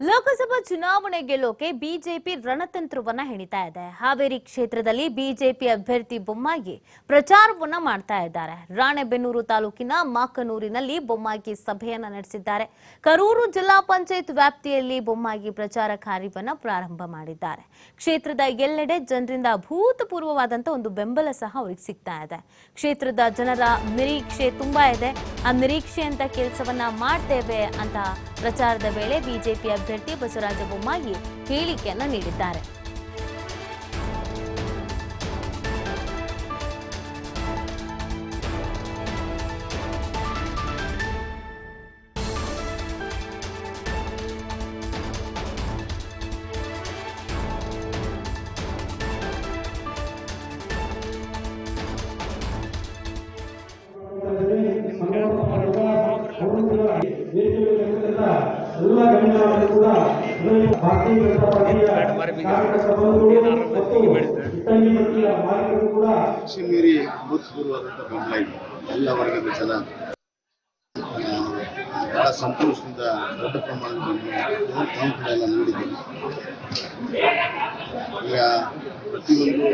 ಲೋಕಸಭಾ ಚುನಾವಣೆ ಗೆಲ್ಲೋಕೆ ಬಿಜೆಪಿ ರಣತಂತ್ರವನ್ನ ಹೆಣಿತಾ ಇದೆ. ಹಾವೇರಿ ಕ್ಷೇತ್ರದಲ್ಲಿ ಬಿಜೆಪಿ ಅಭ್ಯರ್ಥಿ ಬೊಮ್ಮಾಗಿ ಪ್ರಚಾರವನ್ನ ಮಾಡ್ತಾ ಇದ್ದಾರೆ. ರಾಣೆಬೆನ್ನೂರು ತಾಲೂಕಿನ ಮಾಕನೂರಿನಲ್ಲಿ ಬೊಮ್ಮಾಗಿ ಸಭೆಯನ್ನ ನಡೆಸಿದ್ದಾರೆ. ಕರೂರು ಜಿಲ್ಲಾ ಪಂಚಾಯತ್ ವ್ಯಾಪ್ತಿಯಲ್ಲಿ ಬೊಮ್ಮಾಗಿ ಪ್ರಚಾರ ಕಾರ್ಯವನ್ನ ಪ್ರಾರಂಭ ಮಾಡಿದ್ದಾರೆ. ಕ್ಷೇತ್ರದ ಎಲ್ಲೆಡೆ ಜನರಿಂದ ಅಭೂತಪೂರ್ವವಾದಂತಹ ಒಂದು ಬೆಂಬಲ ಸಹ ಅವ್ರಿಗೆ ಸಿಗ್ತಾ ಇದೆ. ಕ್ಷೇತ್ರದ ಜನರ ನಿರೀಕ್ಷೆ ತುಂಬಾ ಇದೆ. ಆ ನಿರೀಕ್ಷೆ ಅಂತ ಕೆಲಸವನ್ನ ಮಾಡ್ತೇವೆ ಅಂತ ಪ್ರಚಾರದ ವೇಳೆ ಬಿಜೆಪಿ ಅಭ್ಯರ್ಥಿ ಬಸವರಾಜ ಬೊಮ್ಮಾಯಿ ಹೇಳಿಕೆಯನ್ನ ನೀಡಿದ್ದಾರೆ ಎಲ್ಲ ಕೂಡ ಭಾರತೀಯ ಅಭೂತಪೂರ್ವವಾದಂಥ ಬೆಂಬಲ ಇದೆ. ಎಲ್ಲ ವರ್ಗದ ಜನ ಬಹಳ ಸಂತೋಷದಿಂದ ದೊಡ್ಡ ಪ್ರಮಾಣದಲ್ಲಿ ಎಲ್ಲ ನೋಡಿದ್ದೀವಿ. ಈಗ ಪ್ರತಿಯೊಂದು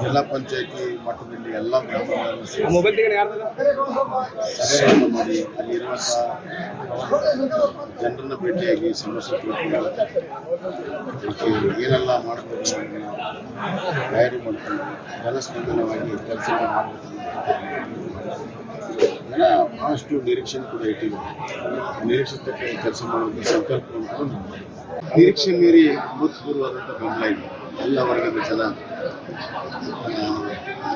ಜಿಲ್ಲಾ ಪಂಚಾಯತಿ ಮಟ್ಟದಲ್ಲಿ ಎಲ್ಲ ಗ್ರಾಮಗಳನ್ನು ಸಭೆಗಳನ್ನು ಮಾಡಿ ಅಲ್ಲಿರುವಂಥ ಜನರನ್ನು ಭೇಟಿಯಾಗಿ ಸಮಸ್ಯೆ ತಿಳ್ಕೊಂಡು ಅದಕ್ಕೆ ಏನೆಲ್ಲ ಮಾಡಬೇಕು ತಯಾರಿ ಮಾಡ್ಕೊಂಡು ಜನಸ್ಪಂದನವಾಗಿ ಕೆಲಸ ಮಾಡಬೇಕು ಜನ ಭಾಳಷ್ಟು ನಿರೀಕ್ಷೆ ಕೂಡ ಇಟ್ಟಿದ್ದಾರೆ. ನಿರೀಕ್ಷಿತ ಕೆಲಸ ಮಾಡುವಂಥ ಸಂಕಲ್ಪವನ್ನು ಕೂಡ. ನಿರೀಕ್ಷೆ ಮೀರಿ ಅಭೂತಪೂರ್ವವಾದಂಥ ಬೆಂಬಲ ಇದೆ ಎಲ್ಲ ವರ್ಗದ ಜನ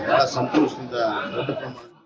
ಬಹಳ ಸಂತೋಷದಿಂದ ದೊಡ್ಡ ಪ್ರಮಾಣದಲ್ಲಿ